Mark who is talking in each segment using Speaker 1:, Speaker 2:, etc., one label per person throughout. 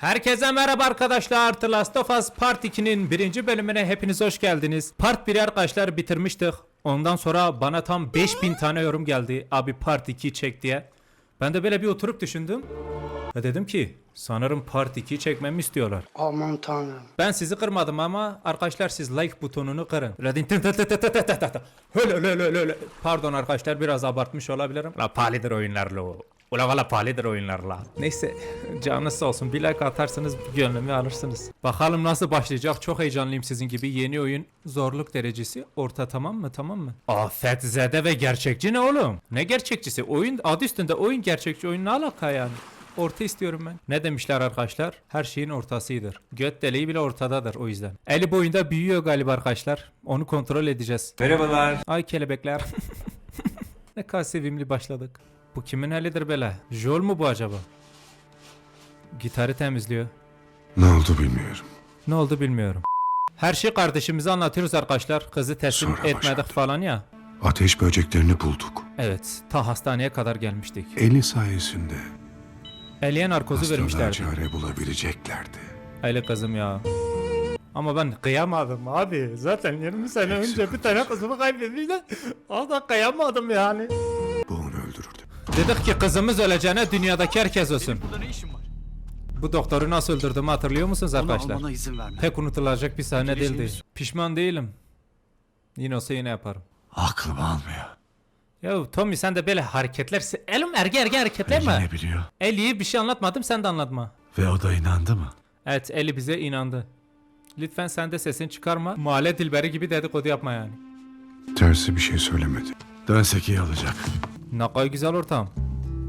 Speaker 1: Herkese merhaba arkadaşlar. The Last of Us Part 2'nin birinci bölümüne hepiniz hoş geldiniz. Part 1'i arkadaşlar bitirmiştik. Ondan sonra bana tam 5000 tane yorum geldi. Abi Part 2 çek diye. Ben de böyle bir oturup düşündüm. Ve dedim ki sanırım Part 2'yi çekmemi istiyorlar.
Speaker 2: Aman tanrım.
Speaker 1: Ben sizi kırmadım ama arkadaşlar siz like butonunu kırın. Öyle Pardon arkadaşlar biraz abartmış olabilirim. La palidir oyunlarla o. Ula valla palidir oyunlarla. Neyse canınız sağ olsun. Bir like atarsanız gönlümü alırsınız. Bakalım nasıl başlayacak. Çok heyecanlıyım sizin gibi. Yeni oyun zorluk derecesi orta tamam mı tamam mı? Afet zede ve gerçekçi ne oğlum? Ne gerçekçisi? Oyun adı üstünde oyun gerçekçi oyun ne alaka yani? Orta istiyorum ben. Ne demişler arkadaşlar? Her şeyin ortasıdır. Göt deliği bile ortadadır o yüzden. Eli boyunda büyüyor galiba arkadaşlar. Onu kontrol edeceğiz.
Speaker 3: Merhabalar.
Speaker 1: Ay kelebekler. ne kadar sevimli başladık. Bu kimin elidir böyle? Joel mu bu acaba? Gitarı temizliyor.
Speaker 4: Ne oldu bilmiyorum.
Speaker 1: Ne oldu bilmiyorum. Her şey kardeşimize anlatıyoruz arkadaşlar. Kızı teslim
Speaker 4: Sonra
Speaker 1: etmedik
Speaker 4: başladı.
Speaker 1: falan ya.
Speaker 4: Ateş böceklerini bulduk.
Speaker 1: Evet, ta hastaneye kadar gelmiştik.
Speaker 4: Eli sayesinde
Speaker 1: Eliye narkozu
Speaker 4: hastalığa
Speaker 1: vermişlerdi.
Speaker 4: çare bulabileceklerdi.
Speaker 1: Öyle kızım ya. Ama ben kıyamadım abi. Zaten 20 sene önce bir tane kızımı kaybetmişler. O da kıyamadım yani. Dedik ki kızımız öleceğine dünyadaki herkes olsun. Bu doktoru nasıl öldürdüğümü hatırlıyor musunuz arkadaşlar?
Speaker 3: Almana izin verme.
Speaker 1: Pek unutulacak bir sahne
Speaker 3: Girişimiz-
Speaker 1: değildi. Pişman değilim. Yine olsa yine yaparım.
Speaker 3: Aklım almıyor.
Speaker 1: Ya Tommy sen de böyle hareketler... Elim erge erge hareketler mi?
Speaker 3: ne biliyor?
Speaker 1: Eli'ye bir şey anlatmadım sen de anlatma.
Speaker 3: Ve o da inandı mı?
Speaker 1: Evet Eli bize inandı. Lütfen sen de sesini çıkarma. Mahalle dilberi gibi dedikodu yapma yani.
Speaker 4: Tersi bir şey söylemedi.
Speaker 3: Dönsek iyi olacak.
Speaker 1: Ne kadar güzel ortam.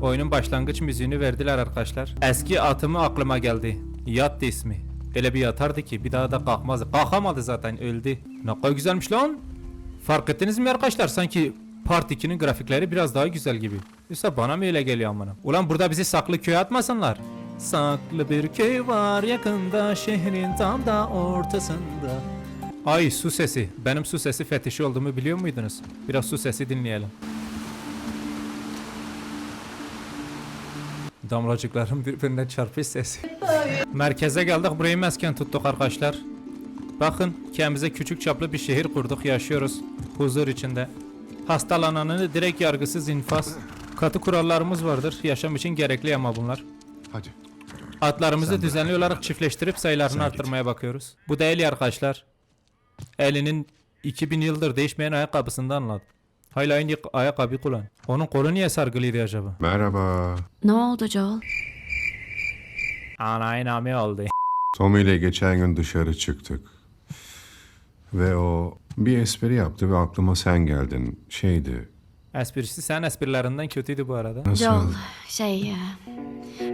Speaker 1: Oyunun başlangıç müziğini verdiler arkadaşlar. Eski atımı aklıma geldi. Yattı ismi. Öyle bir yatardı ki bir daha da kalkmazdı. Kalkamadı zaten öldü. Ne kadar güzelmiş lan. Fark ettiniz mi arkadaşlar? Sanki Part 2'nin grafikleri biraz daha güzel gibi. Yoksa bana mı öyle geliyor amına? Ulan burada bizi saklı köye atmasınlar. Saklı bir köy var yakında şehrin tam da ortasında. Ay su sesi. Benim su sesi fetişi olduğumu biliyor muydunuz? Biraz su sesi dinleyelim. Damlacıkların birbirine çarpış sesi. Merkeze geldik burayı mesken tuttuk arkadaşlar. Bakın kendimize küçük çaplı bir şehir kurduk yaşıyoruz. Huzur içinde. Hastalananını direkt yargısız infaz. Katı kurallarımız vardır. Yaşam için gerekli ama bunlar.
Speaker 4: Hadi.
Speaker 1: Atlarımızı düzenli olarak çiftleştirip sayılarını
Speaker 4: Sen git.
Speaker 1: arttırmaya bakıyoruz. Bu da Eli arkadaşlar. Eli'nin 2000 yıldır değişmeyen ayakkabısından anladım. Hala aynı ayakkabı kullan. Onun kolu niye sargılıydı acaba?
Speaker 4: Merhaba.
Speaker 5: Ne oldu Joel?
Speaker 1: Ana inami oldu.
Speaker 4: Tommy ile geçen gün dışarı çıktık. Ve o bir espri yaptı ve aklıma sen geldin. Şeydi.
Speaker 1: Esprisi sen esprilerinden kötüydü bu arada.
Speaker 4: Nasıl?
Speaker 5: Joel, şey... e,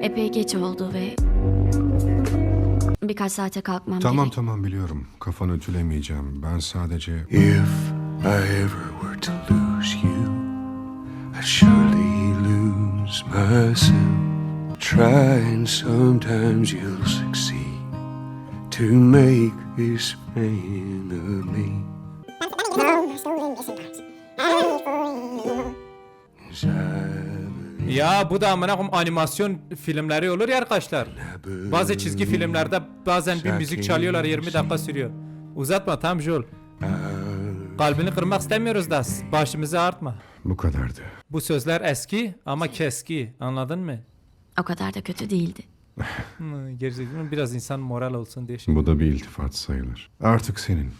Speaker 5: Epey geç oldu ve... Birkaç saate kalkmam
Speaker 4: Tamam
Speaker 5: gerek.
Speaker 4: tamam biliyorum. Kafanı ütülemeyeceğim. Ben sadece... If I ever were to lose you I surely lose myself Try and sometimes you'll succeed To make this man of me
Speaker 1: Ya bu da amına koyayım animasyon filmleri olur ya arkadaşlar. Bazı çizgi filmlerde bazen bir müzik çalıyorlar 20 dakika sürüyor. Uzatma tam Joel. Kalbini kırmak istemiyoruz da başımızı artma.
Speaker 4: Bu kadardı.
Speaker 1: Bu sözler eski ama keski anladın mı?
Speaker 5: O kadar da kötü değildi.
Speaker 1: Hı, Gerçekten biraz insan moral olsun diye şey.
Speaker 4: Bu da bir iltifat sayılır. Artık senin.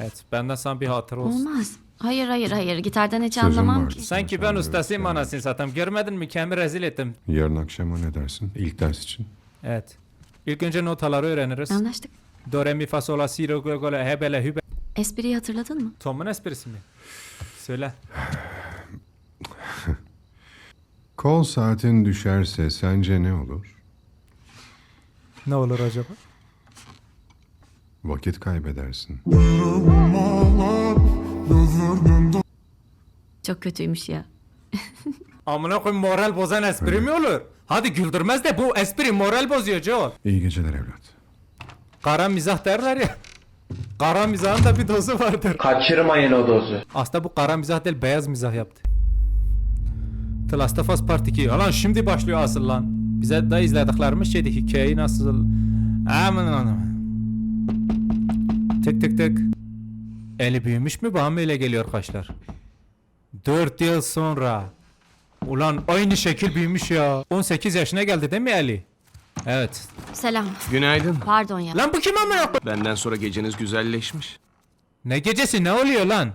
Speaker 1: Evet benden sana bir hatır olsun.
Speaker 5: Olmaz. Hayır hayır hayır. Gitardan hiç
Speaker 4: Sözüm
Speaker 5: anlamam
Speaker 4: vardı.
Speaker 5: ki.
Speaker 1: Sanki ben ustasıyım anasını satayım. Görmedin mi kendimi rezil ettim.
Speaker 4: Yarın akşama ne dersin? İlk ders için.
Speaker 1: Evet. İlk önce notaları öğreniriz.
Speaker 5: Anlaştık.
Speaker 1: Do, re, mi, fa, sol, la, si, do, go, go, la, he, be, le, hü, be.
Speaker 5: Espriyi hatırladın mı?
Speaker 1: Tom'un esprisi mi? Söyle.
Speaker 4: Kol saatin düşerse sence ne olur?
Speaker 1: Ne olur acaba?
Speaker 4: Vakit kaybedersin.
Speaker 5: Çok kötüymüş ya.
Speaker 1: Amına koyayım moral bozan espri mi olur? Hadi güldürmez de bu espri moral bozuyor Joe.
Speaker 4: İyi geceler evlat.
Speaker 1: Kara mizah derler ya. Kara mizahın da bir dozu vardır.
Speaker 6: Kaçırmayın o dozu.
Speaker 1: Aslında bu kara mizah değil beyaz mizah yaptı. The Last of Us Part 2. Lan şimdi başlıyor asıl lan. Bize de izlediklerimiz şeydi hikayeyi nasıl... Aman aman. Tık tık tık. Eli büyümüş mü bana öyle geliyor arkadaşlar? 4 yıl sonra. Ulan aynı şekil büyümüş ya. 18 yaşına geldi değil mi Eli? Evet.
Speaker 5: Selam.
Speaker 2: Günaydın.
Speaker 5: Pardon ya.
Speaker 1: Lan bu kim amına koy-
Speaker 2: Benden sonra geceniz güzelleşmiş.
Speaker 1: Ne gecesi ne oluyor lan?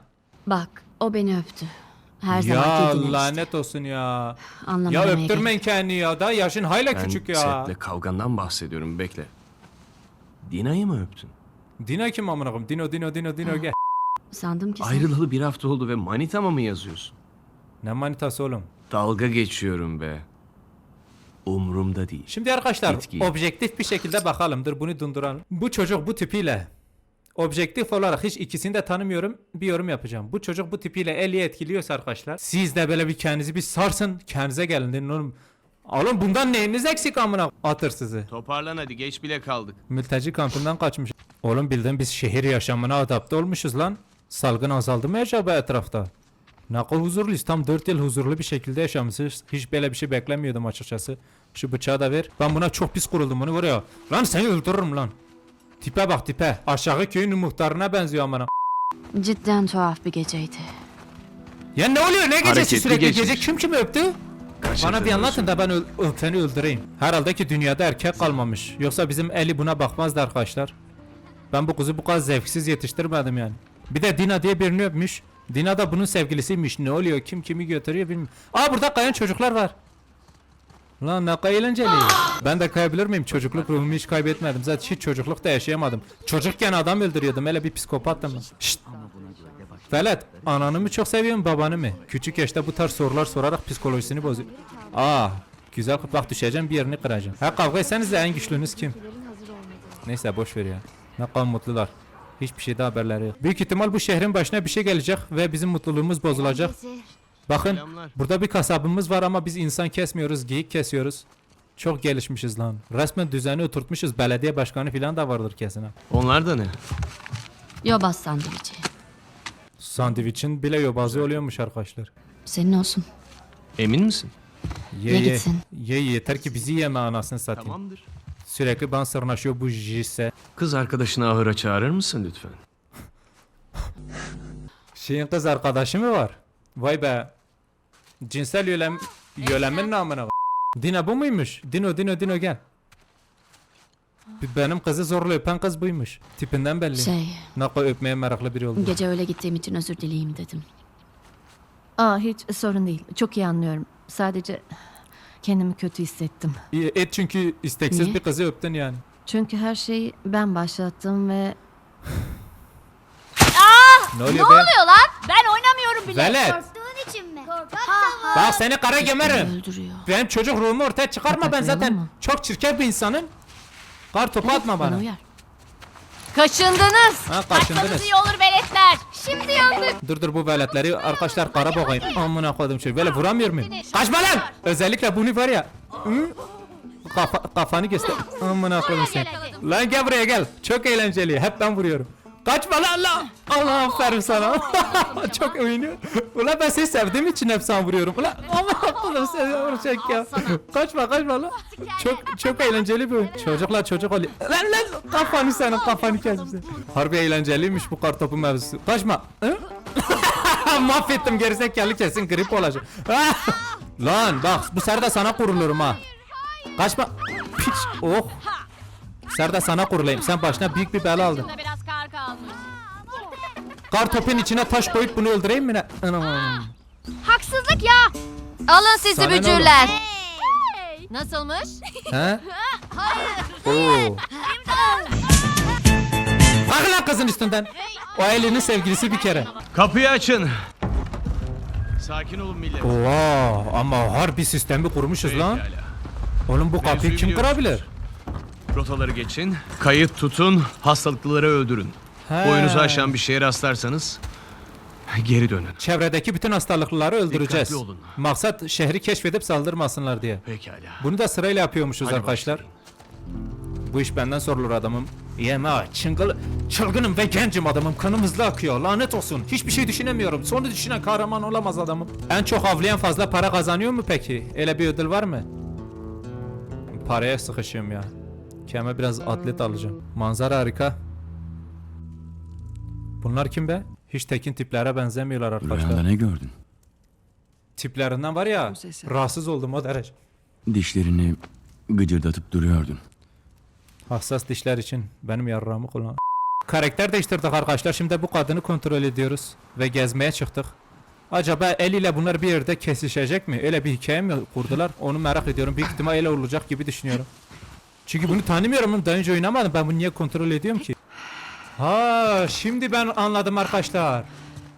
Speaker 5: Bak o beni öptü. Her
Speaker 1: ya
Speaker 5: zaman dediğin
Speaker 1: lanet olsun ya.
Speaker 5: işte.
Speaker 1: Ya
Speaker 5: demeye
Speaker 1: öptürmeyin kendini ya. Daha yaşın hayla
Speaker 2: Ben
Speaker 1: küçük ya.
Speaker 2: setle kavgandan bahsediyorum bekle. Dina'yı mı öptün?
Speaker 1: Dino kim amına koyayım? Dino Dino Dino Dino gel.
Speaker 5: gerek. Sandım ki sen...
Speaker 2: Ayrılalı bir hafta oldu ve manitama mı yazıyorsun?
Speaker 1: Ne manitası oğlum?
Speaker 2: Dalga geçiyorum be. Umrumda değil.
Speaker 1: Şimdi arkadaşlar
Speaker 2: Bitki.
Speaker 1: objektif bir şekilde bakalım. Dur bunu donduralım. Bu çocuk bu tipiyle objektif olarak hiç ikisini de tanımıyorum. Bir yorum yapacağım. Bu çocuk bu tipiyle Ellie'yi etkiliyorsa arkadaşlar. Siz de böyle bir kendinizi bir sarsın. Kendinize gelin. Deyin oğlum. Oğlum bundan neyiniz eksik amına atır sizi.
Speaker 2: Toparlan hadi geç bile kaldık.
Speaker 1: Mülteci kampından kaçmış. Oğlum bildiğin biz şehir yaşamına adapte olmuşuz lan. Salgın azaldı mı acaba etrafta? Kadar huzurluyuz. Tam 4 yıl huzurlu bir şekilde yaşamışız. Hiç böyle bir şey beklemiyordum açıkçası. Şu bıçağı da ver. Ben buna çok pis kuruldum bunu var ya. Lan seni öldürürüm lan. Tipe bak tipe. Aşağı köyün muhtarına benziyor amına.
Speaker 5: Cidden tuhaf bir geceydi.
Speaker 1: Ya ne oluyor ne gecesi
Speaker 2: Hareketli
Speaker 1: sürekli
Speaker 2: geçmiş.
Speaker 1: gece kim kimi öptü? Bana bir anlatın da ben öl- öl- seni öldüreyim. Herhalde ki dünyada erkek kalmamış. Yoksa bizim Eli buna bakmazdı arkadaşlar. Ben bu kızı bu kadar zevksiz yetiştirmedim yani. Bir de Dina diye birini öpmüş. Dina da bunun sevgilisiymiş. Ne oluyor? Kim kimi götürüyor bilmiyorum. Aa burada kayan çocuklar var. Lan ne kadar eğlenceli. Ben de kayabilir miyim? Çocukluk ruhumu hiç kaybetmedim. Zaten hiç çocuklukta yaşayamadım. Çocukken adam öldürüyordum. Öyle bir psikopattım ben. Şşt. Velet, ananı mı çok seviyorsun babanı mı? Küçük yaşta bu tarz sorular sorarak psikolojisini bozuyor. Aa, güzel bak düşeceğim bir yerini kıracağım. Ha kavga etseniz de en güçlünüz kim? Neyse boş ver ya. Ne kadar mutlular. Hiçbir şeyde haberleri yok. Büyük ihtimal bu şehrin başına bir şey gelecek ve bizim mutluluğumuz bozulacak. Bakın
Speaker 2: Selamlar.
Speaker 1: burada bir kasabımız var ama biz insan kesmiyoruz, geyik kesiyoruz. Çok gelişmişiz lan. Resmen düzeni oturtmuşuz. Belediye başkanı falan da vardır kesin ha.
Speaker 2: Onlar da ne?
Speaker 5: Yobaz sandviçi.
Speaker 1: Sandviçin bile yobazı oluyormuş arkadaşlar.
Speaker 5: Senin olsun.
Speaker 2: Emin misin?
Speaker 1: Ye
Speaker 5: Ye
Speaker 1: ye.
Speaker 5: gitsin.
Speaker 1: Ye yeter ki bizi yeme anasını satayım.
Speaker 2: Tamamdır.
Speaker 1: Sürekli bana sırnaşıyor bu jise.
Speaker 2: Kız arkadaşını ahıra çağırır mısın lütfen?
Speaker 1: Şeyin kız arkadaşı mı var? Vay be. Cinsel yölem yölemin namına bak. Dina bu muymuş? Dino Dino Dino gel. Benim kızı zorla öpen kız buymuş. Tipinden belli.
Speaker 5: Şey,
Speaker 1: Ne kadar öpmeye meraklı biri oldu.
Speaker 5: gece öyle gittiğim için özür dileyeyim dedim.
Speaker 6: Aa hiç sorun değil. Çok iyi anlıyorum. Sadece kendimi kötü hissettim.
Speaker 1: İyi, Et çünkü isteksiz
Speaker 5: Niye?
Speaker 1: bir kızı öptün yani.
Speaker 6: Çünkü her şeyi ben başlattım ve
Speaker 1: Ne oluyor be?
Speaker 7: lan? Ben oynamıyorum bile.
Speaker 1: Velet.
Speaker 7: Korktuğun için mi?
Speaker 1: Bak seni kara gömerim.
Speaker 5: Öldürüyor.
Speaker 1: Benim çocuk ruhumu ortaya çıkarma ben
Speaker 6: Kapatmayalım
Speaker 1: zaten
Speaker 6: mı?
Speaker 1: çok çirkin bir insanım. Kar topu atma
Speaker 5: Bana
Speaker 1: bana.
Speaker 5: uyar.
Speaker 6: kaşındınız.
Speaker 1: Ha kaçındınız.
Speaker 7: iyi olur veletler. Şimdi yandık.
Speaker 1: Dur dur bu veletleri arkadaşlar kara bakayım. Amına koydum şey. Böyle vuramıyor muyum? Kaçma lan! Özellikle bunu var ya. Hı? Kafa, kafanı göster. Amına koydum seni. Lan gel buraya gel. Çok eğlenceli. Hep ben vuruyorum. Kaçma lan lan. Allah aferin sana. Çok oynuyor. Ulan ben seni sevdiğim için hep sana vuruyorum. Ulan amına koydum seni vuracak ya. Kaçma kaçma lan. Çok çok eğlenceli bir oyun. Çocuklar çocuk oluyor. Lan lan kafanı senin kafanı kesmişsin. Harbi eğlenceliymiş bu kartopu mevzusu. Kaçma. Hı? Mahvettim gerizekalı kesin grip olacak. Lan bak bu sefer de sana kurulurum ha. Kaçma. Piç. Oh. De sana kurulayım. Sen başına büyük bir bela aldın.
Speaker 7: Biraz kar
Speaker 1: topun içine taş koyup bunu öldüreyim mi ne? Anam.
Speaker 7: Haksızlık ya.
Speaker 6: Alın sizi
Speaker 1: Sana ne
Speaker 6: bücürler.
Speaker 7: Hey.
Speaker 6: Nasılmış?
Speaker 1: He? Oo. Kalk lan kızın üstünden. O elinin sevgilisi bir kere.
Speaker 2: Kapıyı açın. Sakin olun millet.
Speaker 1: Oha ama harbi sistemi kurmuşuz lan.
Speaker 2: Pekala.
Speaker 1: Oğlum bu kapıyı
Speaker 2: Mevzuyu
Speaker 1: kim
Speaker 2: biliyoruz.
Speaker 1: kırabilir?
Speaker 2: Rotaları geçin. Kayıt tutun. Hastalıklıları öldürün.
Speaker 1: He.
Speaker 2: Boyunuzu aşan bir şeye rastlarsanız geri dönün.
Speaker 1: Çevredeki bütün hastalıklıları öldüreceğiz.
Speaker 2: Dikkatli olun.
Speaker 1: Maksat şehri keşfedip saldırmasınlar diye.
Speaker 2: Pekala.
Speaker 1: Bunu da sırayla yapıyormuşuz
Speaker 2: Hadi
Speaker 1: arkadaşlar.
Speaker 2: başlayın.
Speaker 1: Bu iş benden sorulur adamım. Yeme çıngıl, çılgınım ve gencim adamım. Kanım hızlı akıyor. Lanet olsun. Hiçbir şey düşünemiyorum. Sonu düşünen kahraman olamaz adamım. En çok avlayan fazla para kazanıyor mu peki? Öyle bir ödül var mı? paraya sıkışıyorum ya. Kendime biraz atlet alacağım. Manzara harika. Bunlar kim be? Hiç tekin tiplere benzemiyorlar arkadaşlar.
Speaker 8: Rüyanda ne gördün?
Speaker 1: Tiplerinden var ya rahatsız oldum o derece.
Speaker 8: Dişlerini gıcırdatıp duruyordun.
Speaker 1: Hassas dişler için benim yarrağımı kullan. Karakter değiştirdik arkadaşlar. Şimdi bu kadını kontrol ediyoruz. Ve gezmeye çıktık. Acaba el ile bunlar bir yerde kesişecek mi? Öyle bir hikaye mi kurdular? Onu merak ediyorum. Büyük ihtimal öyle olacak gibi düşünüyorum. Çünkü bunu tanımıyorum. Daha önce oynamadım. Ben bunu niye kontrol ediyorum ki? Ha, şimdi ben anladım arkadaşlar.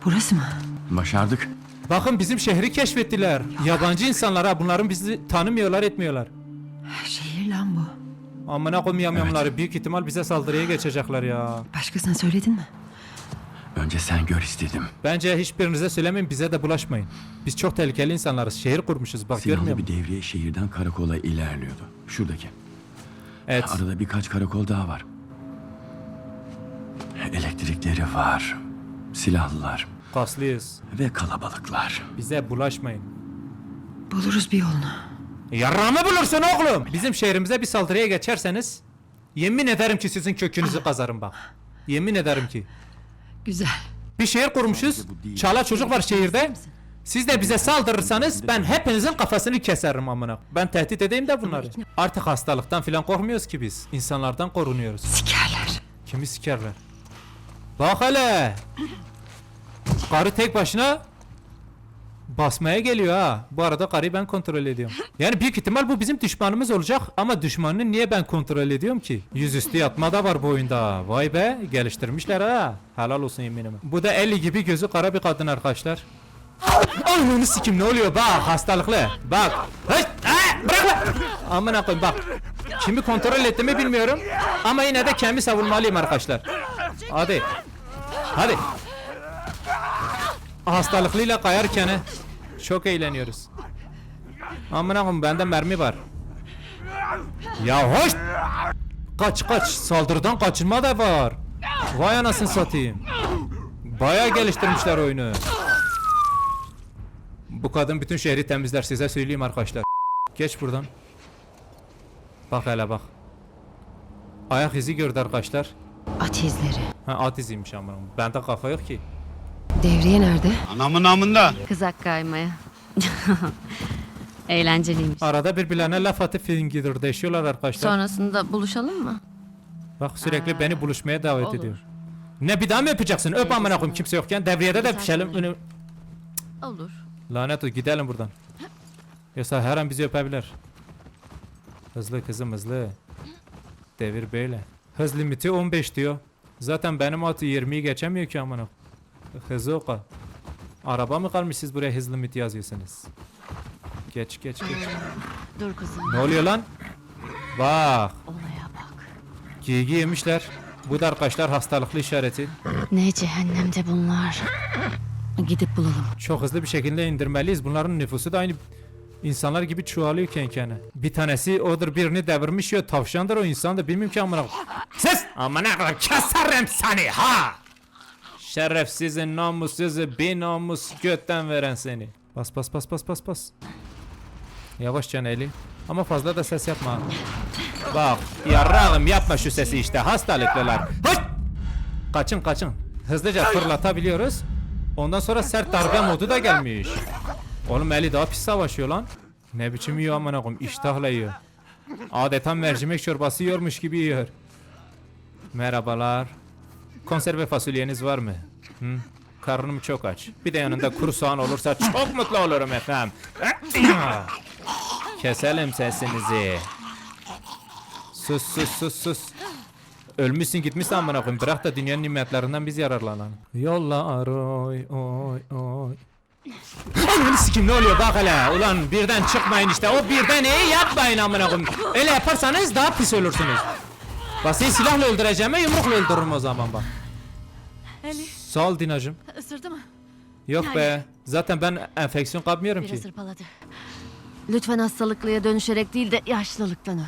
Speaker 6: Burası mı?
Speaker 8: Başardık.
Speaker 1: Bakın bizim şehri keşfettiler. Yabancı insanlar ha. Bunların bizi tanımıyorlar, etmiyorlar.
Speaker 6: Şehir lan bu.
Speaker 1: Amına koyayım yamyamları. Büyük ihtimal bize saldırıya geçecekler ya.
Speaker 6: Başkasına söyledin mi?
Speaker 8: Önce sen gör istedim.
Speaker 1: Bence hiçbirinize söylemeyin bize de bulaşmayın. Biz çok tehlikeli insanlarız. Şehir kurmuşuz bak görmüyor
Speaker 8: Silahlı bir
Speaker 1: musun?
Speaker 8: devriye şehirden karakola ilerliyordu. Şuradaki.
Speaker 1: Evet.
Speaker 8: Arada birkaç karakol daha var. Elektrikleri var. Silahlılar
Speaker 1: Kaslıyız.
Speaker 8: ve kalabalıklar.
Speaker 1: Bize bulaşmayın.
Speaker 6: Buluruz bir yolunu.
Speaker 1: Yarrağımı bulursun oğlum. Bizim şehrimize bir saldırıya geçerseniz yemin ederim ki sizin kökünüzü kazarım bak. Yemin ederim ki.
Speaker 6: Güzel.
Speaker 1: Bir şehir kurmuşuz. Çala çocuk var şehirde. Siz de bize saldırırsanız ben hepinizin kafasını keserim amına. Ben tehdit edeyim de bunları. Artık hastalıktan filan korkmuyoruz ki biz. İnsanlardan korunuyoruz.
Speaker 6: Sikerler.
Speaker 1: Kimi sikerler? Bak hele. Karı tek başına basmaya geliyor ha. Bu arada karıyı ben kontrol ediyorum. Yani büyük ihtimal bu bizim düşmanımız olacak ama düşmanını niye ben kontrol ediyorum ki? Yüzüstü yatma da var bu oyunda. Vay be geliştirmişler ha. Helal olsun yeminime. Bu da 50 gibi gözü kara bir kadın arkadaşlar. Ananı sikim ne oluyor bak hastalıklı. Bak. Aa, bırak lan. Amına koyayım bak. Kimi kontrol ettiğimi bilmiyorum ama yine de kendimi savunmalıyım arkadaşlar. Hadi. Hadi. Hastalıklıyla kayarken çok eğleniyoruz. Amına koyayım bende mermi var. Ya hoş. Kaç kaç saldırıdan kaçınma da var. Vay anasını satayım. Bayağı geliştirmişler oyunu. Bu kadın bütün şehri temizler size söyleyeyim arkadaşlar. Geç buradan. Bak hele bak. Ayak izi gördü arkadaşlar.
Speaker 6: At izleri.
Speaker 1: Ha at iziymiş amına. Bende kafa yok ki.
Speaker 6: Devriye nerede?
Speaker 9: Anamın namında.
Speaker 5: Kızak kaymaya. Eğlenceliymiş.
Speaker 1: Arada birbirlerine laf atıp film deşiyorlar arkadaşlar.
Speaker 5: Sonrasında buluşalım mı?
Speaker 1: Bak sürekli beni buluşmaya davet
Speaker 5: olur.
Speaker 1: ediyor. Ne bir daha mı öpeceksin? Öp amına koyayım kimse yokken. Devriyede de pişelim. Önü...
Speaker 5: Olur.
Speaker 1: Lanet olsun gidelim buradan. Yoksa her an bizi öpebilir. Hızlı kızım hızlı. Devir böyle. Hız limiti 15 diyor. Zaten benim atı 20'yi geçemiyor ki amına. Hızı o kadar. Araba mı kalmış siz buraya hız limiti yazıyorsunuz? Geç geç geç.
Speaker 5: Dur kızım.
Speaker 1: Ne oluyor lan? Bak.
Speaker 5: Olaya bak.
Speaker 1: Giygi yemişler. Bu da arkadaşlar hastalıklı işareti.
Speaker 5: Ne cehennemde bunlar.
Speaker 6: Gidip bulalım.
Speaker 1: Çok hızlı bir şekilde indirmeliyiz. Bunların nüfusu da aynı insanlar gibi çoğalıyor kenkene. Bir tanesi odur birini devirmiş ya tavşandır o insan da bilmiyorum ki amına. Ses! Amına koyayım keserim seni ha! Şerefsizin namussuzu bir namus götten veren seni. Bas bas bas bas bas bas. Yavaşça eli. Ama fazla da ses yapma. Bak yarrağım yapma şu sesi işte hastalıklılar. Kaçın kaçın. Hızlıca fırlatabiliyoruz. Ondan sonra sert darbe modu da gelmiş. Oğlum eli daha pis savaşıyor lan. Ne biçim yiyor amına koyayım iştahla yiyor. Adeta mercimek çorbası yiyormuş gibi yiyor. Merhabalar. Konserve fasulyeniz var mı? Hı? Karnım çok aç. Bir de yanında kuru soğan olursa çok mutlu olurum efendim. Keselim sesinizi. Sus sus sus sus. Ölmüşsün gitmişsin amına koyayım. Bırak da dünyanın nimetlerinden biz yararlanalım. Yollar oy oy oy. Ananı sikim ne oluyor bak hele. Ulan birden çıkmayın işte. O birden iyi yapmayın amına koyayım. Öyle yaparsanız daha pis olursunuz. Bak seni silahla öldüreceğime yumrukla öldürürüm o zaman bak.
Speaker 5: Eli
Speaker 1: Sağ ol Dinacım.
Speaker 5: ısırdı mı?
Speaker 1: Yok be. Zaten ben enfeksiyon kapmıyorum
Speaker 5: Biraz
Speaker 1: ki.
Speaker 5: hırpaladı.
Speaker 6: Lütfen hastalıklıya dönüşerek değil de yaşlılıktan öl.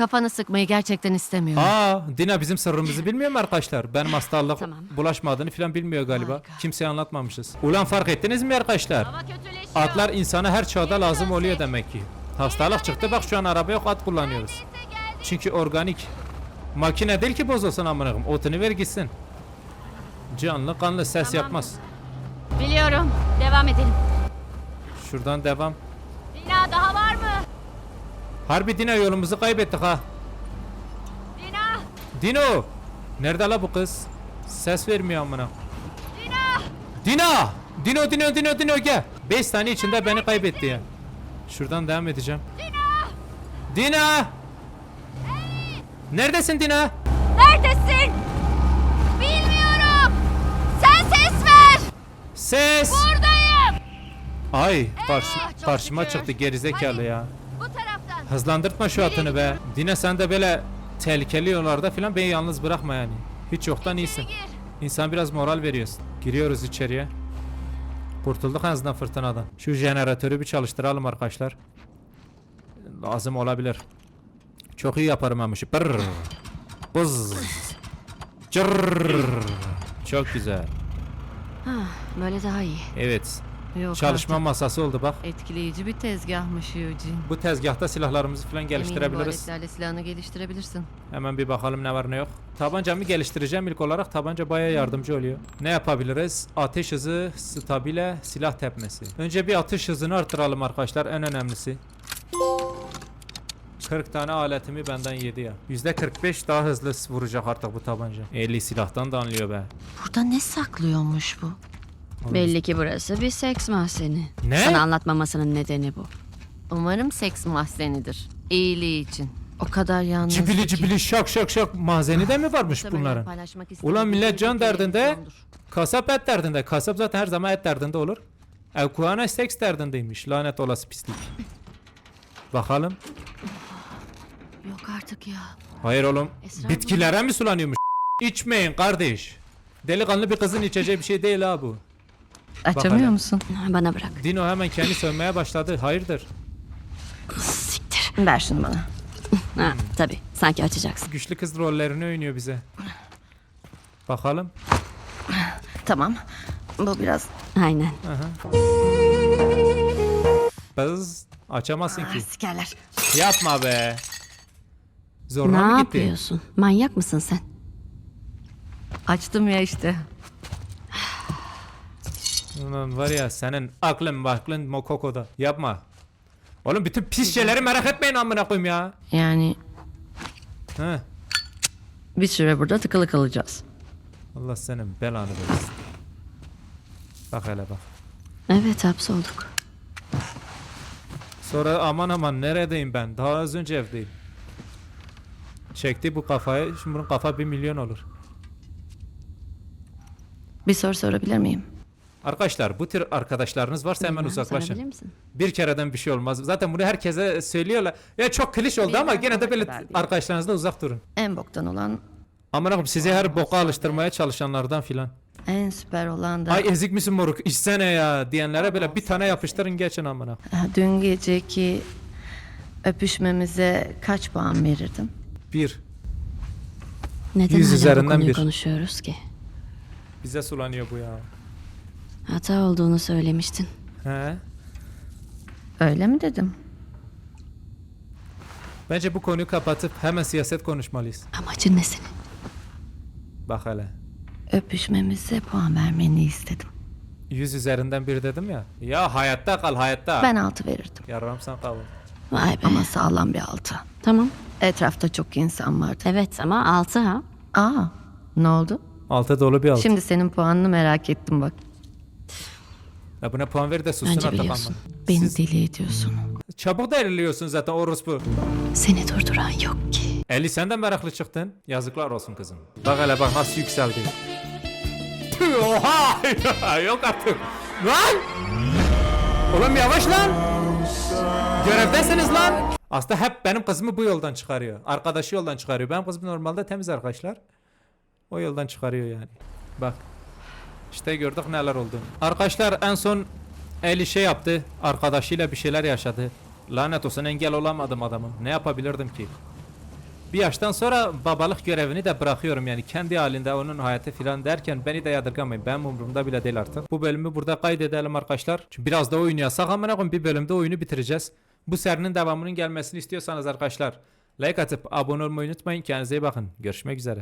Speaker 6: Kafanı sıkmayı gerçekten istemiyorum.
Speaker 1: Aa, Dina bizim sırrımızı bilmiyor mu arkadaşlar? Benim hastalık
Speaker 5: Tamam.
Speaker 1: bulaşmadığını falan bilmiyor galiba.
Speaker 6: Harika.
Speaker 1: Kimseye anlatmamışız. Ulan fark ettiniz mi arkadaşlar?
Speaker 7: Hava kötüleşiyor.
Speaker 1: Atlar insana her çağda lazım oluyor demek ki. Hastalık çıktı bak şu an araba yok at kullanıyoruz. Çünkü organik. Makine değil ki bozulsun amına koyayım. Otunu ver gitsin. Canlı kanlı ses yapmaz.
Speaker 7: Biliyorum. Devam edelim.
Speaker 1: Şuradan devam.
Speaker 7: Dina daha var mı?
Speaker 1: Harbi Dino yolumuzu kaybettik ha.
Speaker 7: Dina!
Speaker 1: Dino! Nerede la bu kız? Ses vermiyor amına. Dino! Dino! Dino Dino Dino Dino gel. 5 saniye içinde beni kaybetti ya. Şuradan devam edeceğim. Dino! Dino! Neredesin Dino?
Speaker 7: Neredesin? Bilmiyorum. Sen ses ver.
Speaker 1: Ses!
Speaker 7: Buradayım.
Speaker 1: Ay karşı,
Speaker 7: çok
Speaker 1: karşıma
Speaker 7: şükür.
Speaker 1: çıktı gerizekalı
Speaker 7: Hadi.
Speaker 1: ya. Hızlandırtma şu atını be. Dine sen de böyle tehlikeli yollarda filan beni yalnız bırakma yani. Hiç yoktan iyisin. İnsan biraz moral veriyorsun. Giriyoruz içeriye. Kurtulduk en azından fırtınadan. Şu jeneratörü bir çalıştıralım arkadaşlar. Lazım olabilir. Çok iyi yaparım amışı. Pırr. Buz. Cırr. Çok güzel.
Speaker 6: Böyle daha iyi.
Speaker 1: Evet.
Speaker 6: Yok
Speaker 1: Çalışma
Speaker 6: artık.
Speaker 1: masası oldu bak.
Speaker 6: Etkileyici bir tezgahmış Eugene.
Speaker 1: Bu tezgahta silahlarımızı falan
Speaker 6: Eminim bu
Speaker 1: geliştirebiliriz.
Speaker 6: aletlerle silahını geliştirebilirsin.
Speaker 1: Hemen bir bakalım ne var ne yok. Tabancamı geliştireceğim ilk olarak. Tabanca bayağı yardımcı oluyor. Ne yapabiliriz? Ateş hızı, stabile, silah tepmesi. Önce bir atış hızını artıralım arkadaşlar. En önemlisi. 40 tane aletimi benden yedi ya. %45 daha hızlı vuracak artık bu tabanca. 50 silahtan da anlıyor be.
Speaker 6: Burada ne saklıyormuş bu?
Speaker 5: Belli ki burası bir seks mahzeni.
Speaker 1: Ne?
Speaker 5: Sana anlatmamasının nedeni bu.
Speaker 6: Umarım seks mahzenidir. İyiliği için. O kadar yalnız
Speaker 1: Cibili cibili şak şak şak mazeni de mi varmış bunların? Ulan millet
Speaker 6: bir
Speaker 1: can derdinde. Kasap et derdinde. Kasap zaten her zaman et derdinde olur. Evkuana seks derdindeymiş. Lanet olası pislik. Bakalım.
Speaker 6: Yok artık ya.
Speaker 1: Hayır oğlum.
Speaker 6: Esra
Speaker 1: Bitkilere mi sulanıyormuş? İçmeyin kardeş. Delikanlı bir kızın içeceği bir şey değil ha bu.
Speaker 6: Açamıyor
Speaker 1: hele.
Speaker 6: musun?
Speaker 5: Bana bırak.
Speaker 1: Dino hemen kendi sövmeye başladı. Hayırdır?
Speaker 5: Siktir.
Speaker 6: Ver şunu bana.
Speaker 5: Ha, tabii. Sanki açacaksın.
Speaker 1: Güçlü kız rollerini oynuyor bize. Bakalım.
Speaker 6: Tamam. Bu biraz
Speaker 5: Aynen.
Speaker 1: Kız açamazsın ki.
Speaker 6: sikerler.
Speaker 1: Yapma be.
Speaker 5: Ne
Speaker 1: Zorla mı gitti?
Speaker 5: yapıyorsun? Manyak mısın sen?
Speaker 6: Açtım ya işte.
Speaker 1: Ulan var ya senin aklın baklın mokokoda. Yapma. Oğlum bütün pis şeyleri merak etmeyin amına koyayım ya.
Speaker 6: Yani
Speaker 1: He.
Speaker 6: bir süre burada tıkılı kalacağız.
Speaker 1: Allah senin belanı versin. Bak hele bak.
Speaker 5: Evet hapsolduk.
Speaker 1: Sonra aman aman neredeyim ben? Daha az önce evdeyim. Çekti bu kafayı. Şimdi bunun kafa bir milyon olur.
Speaker 6: Bir soru sorabilir miyim?
Speaker 1: Arkadaşlar bu tür arkadaşlarınız varsa hemen
Speaker 5: Bilmem,
Speaker 1: uzaklaşın.
Speaker 5: misin?
Speaker 1: Bir kereden bir şey olmaz. Zaten bunu herkese söylüyorlar. Ya çok kliş oldu ama
Speaker 6: Bilmem,
Speaker 1: gene de
Speaker 6: o
Speaker 1: böyle
Speaker 6: kadar değil.
Speaker 1: arkadaşlarınızla uzak durun.
Speaker 6: En boktan olan,
Speaker 1: Aman Allah'ım sizi her boka alıştırmaya çalışanlardan filan.
Speaker 6: en süper olan da
Speaker 1: Ay ezik misin moruk içsene ya diyenlere böyle bir tane yapıştırın geçin amına.
Speaker 6: Ha, dün geceki öpüşmemize kaç puan verirdin?
Speaker 1: Bir.
Speaker 5: Neden
Speaker 1: Yüz
Speaker 5: hala bu
Speaker 1: üzerinden
Speaker 5: konuyu
Speaker 1: bir.
Speaker 5: konuşuyoruz ki?
Speaker 1: Bize sulanıyor bu ya.
Speaker 5: Hata olduğunu söylemiştin.
Speaker 1: He?
Speaker 6: Öyle mi dedim?
Speaker 1: Bence bu konuyu kapatıp hemen siyaset konuşmalıyız.
Speaker 5: Amacın ne senin?
Speaker 1: Bak hele.
Speaker 6: Öpüşmemize puan vermeni istedim.
Speaker 1: Yüz üzerinden bir dedim ya. Ya hayatta kal hayatta.
Speaker 6: Ben altı verirdim.
Speaker 1: Yarram sen kal.
Speaker 5: Vay be.
Speaker 6: Ama sağlam bir altı.
Speaker 5: Tamam.
Speaker 6: Etrafta çok insan vardı.
Speaker 5: Evet ama altı ha.
Speaker 6: Aa, ne oldu?
Speaker 1: Altı dolu bir altı.
Speaker 6: Şimdi senin puanını merak ettim bak.
Speaker 1: Ya buna puan ver de sussun
Speaker 5: Bence
Speaker 1: artık
Speaker 5: biliyorsun.
Speaker 1: ama.
Speaker 6: Beni
Speaker 1: Siz
Speaker 6: deli ediyorsun.
Speaker 1: çabuk da eriliyorsun zaten orospu.
Speaker 5: Seni durduran yok ki.
Speaker 1: Eli sen de meraklı çıktın. Yazıklar olsun kızım. Bak hele bak nasıl yükseldi. Tüh, Oha! Yok artık. Lan! Oğlum yavaş lan! Görevdesiniz lan! Aslında hep benim kızımı bu yoldan çıkarıyor. Arkadaşı yoldan çıkarıyor. Benim kızım normalde temiz arkadaşlar. O yoldan çıkarıyor yani. Bak. İşte gördük neler oldu. Arkadaşlar en son Eli şey yaptı. Arkadaşıyla bir şeyler yaşadı. Lanet olsun engel olamadım adamın. Ne yapabilirdim ki? Bir yaştan sonra babalık görevini de bırakıyorum yani kendi halinde onun hayatı filan derken beni de yadırgamayın. Ben umurumda bile değil artık. Bu bölümü burada kaydedelim arkadaşlar. Çünkü biraz da oyun yasak amına koyayım bir bölümde oyunu bitireceğiz. Bu serinin devamının gelmesini istiyorsanız arkadaşlar like atıp abone olmayı unutmayın. Kendinize iyi bakın. Görüşmek üzere.